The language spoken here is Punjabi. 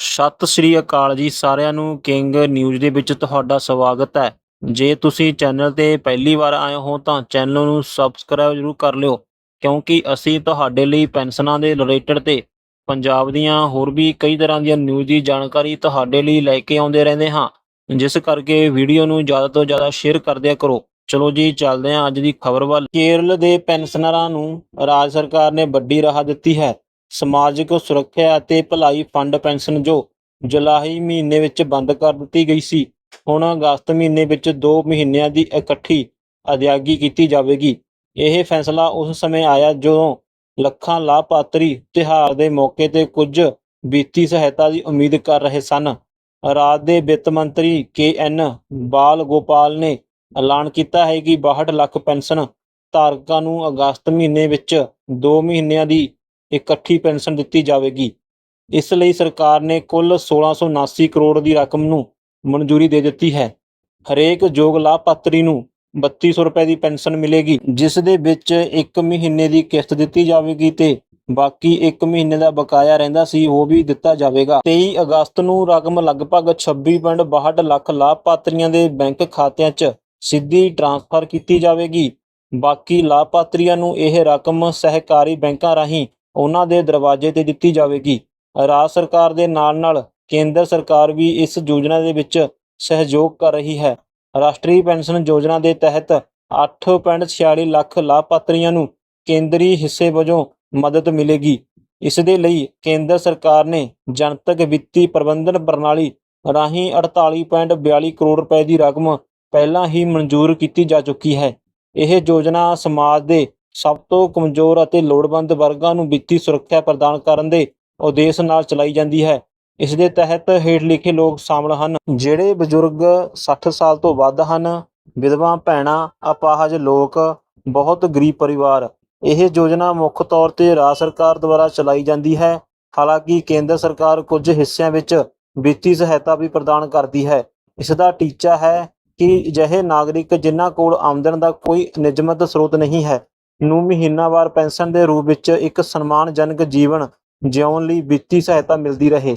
ਸਤਿ ਸ੍ਰੀ ਅਕਾਲ ਜੀ ਸਾਰਿਆਂ ਨੂੰ। ਕਿੰਗ ਨਿਊਜ਼ ਦੇ ਵਿੱਚ ਤੁਹਾਡਾ ਸਵਾਗਤ ਹੈ। ਜੇ ਤੁਸੀਂ ਚੈਨਲ ਤੇ ਪਹਿਲੀ ਵਾਰ ਆਏ ਹੋ ਤਾਂ ਚੈਨਲ ਨੂੰ ਸਬਸਕ੍ਰਾਈਬ ਜ਼ਰੂਰ ਕਰ ਲਿਓ, ਕਿਉਂਕਿ ਅਸੀਂ ਤੁਹਾਡੇ ਲਈ ਪੈਨਸ਼ਨਾਂ ਦੇ ਰਿਲੇਟਡ ਤੇ ਪੰਜਾਬ ਦੀਆਂ ਹੋਰ ਵੀ ਕਈ ਤਰ੍ਹਾਂ ਦੀਆਂ ਨਿਊਜ਼ ਦੀ ਜਾਣਕਾਰੀ ਤੁਹਾਡੇ ਲਈ ਲੈ ਕੇ ਆਉਂਦੇ ਰਹਿੰਦੇ ਹਾਂ। ਜਿਸ ਕਰਕੇ ਵੀਡੀਓ ਨੂੰ ਜ਼ਿਆਦਾ ਤੋਂ ਜ਼ਿਆਦਾ ਸ਼ੇਅਰ ਕਰਦਿਆ ਕਰੋ। ਚਲੋ ਜੀ, ਚੱਲਦੇ ਹਾਂ ਅੱਜ ਦੀ ਖਬਰ ਵੱਲ। ਕੇਰਲ ਦੇ ਪੈਨਸ਼ਨਰਾਂ ਨੂੰ ਰਾਜ ਸਰਕਾਰ ਨੇ ਵੱਡੀ ਰਾਹਤ ਦਿੱਤੀ ਹੈ। ਸਮਾਜਿਕ ਸੁਰੱਖਿਆ ਅਤੇ ਭਲਾਈ ਫੰਡ ਪੈਨਸ਼ਨ ਜੋ ਜੁਲਾਈ ਮਹੀਨੇ ਵਿੱਚ ਬੰਦ ਕਰ ਦਿੱਤੀ ਗਈ ਸੀ, ਹੁਣ ਅਗਸਤ ਮਹੀਨੇ ਵਿੱਚ 2 ਮਹੀਨਿਆਂ ਦੀ ਇਕੱਠੀ ਅਦਾਇਗੀ ਕੀਤੀ ਜਾਵੇਗੀ। ਇਹ ਫੈਸਲਾ ਉਸ ਸਮੇਂ ਆਇਆ ਜਦੋਂ ਲੱਖਾਂ ਲਾਭਪਾਤਰੀ ਤਿਉਹਾਰ ਦੇ ਮੌਕੇ ਤੇ ਕੁਝ ਵਿੱਤੀ ਸਹਾਇਤਾ ਦੀ ਉਮੀਦ ਕਰ ਰਹੇ ਸਨ। ਰਾਜ ਦੇ ਵਿੱਤ ਮੰਤਰੀ ਕੇ ਐਨ ਬਾਲ ਗੋਪਾਲ ਨੇ ਐਲਾਨ ਕੀਤਾ ਹੈ ਕਿ 62 ਲੱਖ ਪੈਨਸ਼ਨ ਧਾਰਕਾਂ ਨੂੰ ਅਗਸਤ ਮਹੀਨੇ ਵਿੱਚ 2 ਮਹੀਨਿਆਂ ਦੀ ਇਕੱਠੀ ਪੈਨਸ਼ਨ ਦਿੱਤੀ ਜਾਵੇਗੀ। ਇਸ ਲਈ ਸਰਕਾਰ ਨੇ ਕੁੱਲ 1679 ਕਰੋੜ ਦੀ ਰਕਮ ਨੂੰ ਮਨਜ਼ੂਰੀ ਦੇ ਦਿੱਤੀ ਹੈ। ਹਰੇਕ ਯੋਗ ਲਾਭਪਾਤਰੀ ਨੂੰ 3200 ਰੁਪਏ ਦੀ ਪੈਨਸ਼ਨ ਮਿਲੇਗੀ, ਜਿਸ ਦੇ ਵਿੱਚ 1 ਮਹੀਨੇ ਦੀ ਕਿਸ਼ਤ ਦਿੱਤੀ ਜਾਵੇਗੀ ਤੇ ਬਾਕੀ 1 ਮਹੀਨੇ ਦਾ ਬਕਾਇਆ ਰਹਿੰਦਾ ਸੀ, ਉਹ ਵੀ ਦਿੱਤਾ ਜਾਵੇਗਾ। 23 ਅਗਸਤ ਨੂੰ ਰਕਮ ਲਗਭਗ 26.62 ਲੱਖ ਲਾਭਪਾਤਰੀਆਂ ਦੇ ਬੈਂਕ ਖਾਤਿਆਂ 'ਚ ਸਿੱਧੀ ਟ੍ਰਾਂਸਫਰ ਕੀਤੀ ਜਾਵੇਗੀ। ਬਾਕੀ ਲਾਭਪਾਤਰੀਆਂ ਨੂੰ ਇਹ ਰਕਮ ਸਹਿਕਾਰੀ ਬੈਂਕਾਂ ਰਾਹੀਂ ਉਹਨਾਂ ਦੇ ਦਰਵਾਜ਼ੇ ਤੇ ਦਿੱਤੀ ਜਾਵੇਗੀ। ਰਾਜ ਸਰਕਾਰ ਦੇ ਨਾਲ-ਨਾਲ ਕੇਂਦਰ ਸਰਕਾਰ ਵੀ ਇਸ ਯੋਜਨਾ ਦੇ ਵਿੱਚ ਸਹਿਯੋਗ ਕਰ ਰਹੀ ਹੈ। ਰਾਸ਼ਟਰੀ ਪੈਨਸ਼ਨ ਯੋਜਨਾ ਦੇ ਤਹਿਤ 8.46 ਲੱਖ ਲਾਭਪਾਤਰੀਆਂ ਨੂੰ ਕੇਂਦਰੀ ਹਿੱਸੇ ਵਜੋਂ ਮਦਦ ਮਿਲੇਗੀ। ਇਸ ਦੇ ਲਈ ਕੇਂਦਰ ਸਰਕਾਰ ਨੇ ਜਨਤਕ ਵਿੱਤੀ ਪ੍ਰਬੰਧਨ ਪ੍ਰਣਾਲੀ ਰਾਹੀਂ 48.42 ਕਰੋੜ ਰੁਪਏ ਦੀ ਰਕਮ ਪਹਿਲਾਂ ਹੀ ਮਨਜ਼ੂਰ ਕੀਤੀ ਜਾ ਚੁੱਕੀ ਹੈ। ਇਹ ਯੋਜਨਾ ਸਮਾਜ ਦੇ ਸਭ ਤੋਂ ਕਮਜ਼ੋਰ ਅਤੇ ਲੋੜਵੰਦ ਵਰਗਾਂ ਨੂੰ ਵਿੱਤੀ ਸੁਰੱਖਿਆ ਪ੍ਰਦਾਨ ਕਰਨ ਦੇ ਉਦੇਸ਼ ਨਾਲ ਚਲਾਈ ਜਾਂਦੀ ਹੈ। ਇਸ ਦੇ ਤਹਿਤ ਹੇਠ ਲਿਖੇ ਲੋਕ ਸ਼ਾਮਲ ਹਨ, ਜਿਹੜੇ ਬਜ਼ੁਰਗ 60 ਸਾਲ ਤੋਂ ਵੱਧ ਹਨ, ਵਿਧਵਾ, ਭੈਣਾਂ, ਅਪਾਹਜ ਲੋਕ, ਬਹੁਤ ਗਰੀਬ ਪਰਿਵਾਰ। ਇਹ ਯੋਜਨਾ ਮੁੱਖ ਤੌਰ ਤੇ ਰਾਜ ਸਰਕਾਰ ਦੁਆਰਾ ਚਲਾਈ ਜਾਂਦੀ ਹੈ। ਹਾਲਾਂਕਿ ਕੇਂਦਰ ਸਰਕਾਰ ਕੁਝ ਹਿੱਸਿਆਂ ਵਿੱਚ ਵਿੱਤੀ ਸਹਾਇਤਾ ਵੀ ਪ੍ਰਦਾਨ ਕਰਦੀ ਹੈ। ਇਸ ਦਾ ਟੀਚਾ ਹੈ ਕਿ ਅਜਿਹੇ ਨਾਗਰਿਕ ਜਿਨ੍ਹਾਂ ਕੋਲ ਆਮਦਨ ਦਾ ਕੋਈ ਨਿਯਮਤ ਸਰੋਤ ਨਹੀਂ ਹੈ ਨੂੰ ਮਹੀਨਾਵਾਰ ਪੈਨਸ਼ਨ ਦੇ ਰੂਪ ਵਿੱਚ ਇੱਕ ਸਨਮਾਨਜਨਕ ਜੀਵਨ ਜਿਉਣ ਲਈ ਵਿੱਤੀ ਸਹਾਇਤਾ ਮਿਲਦੀ ਰਹੇ।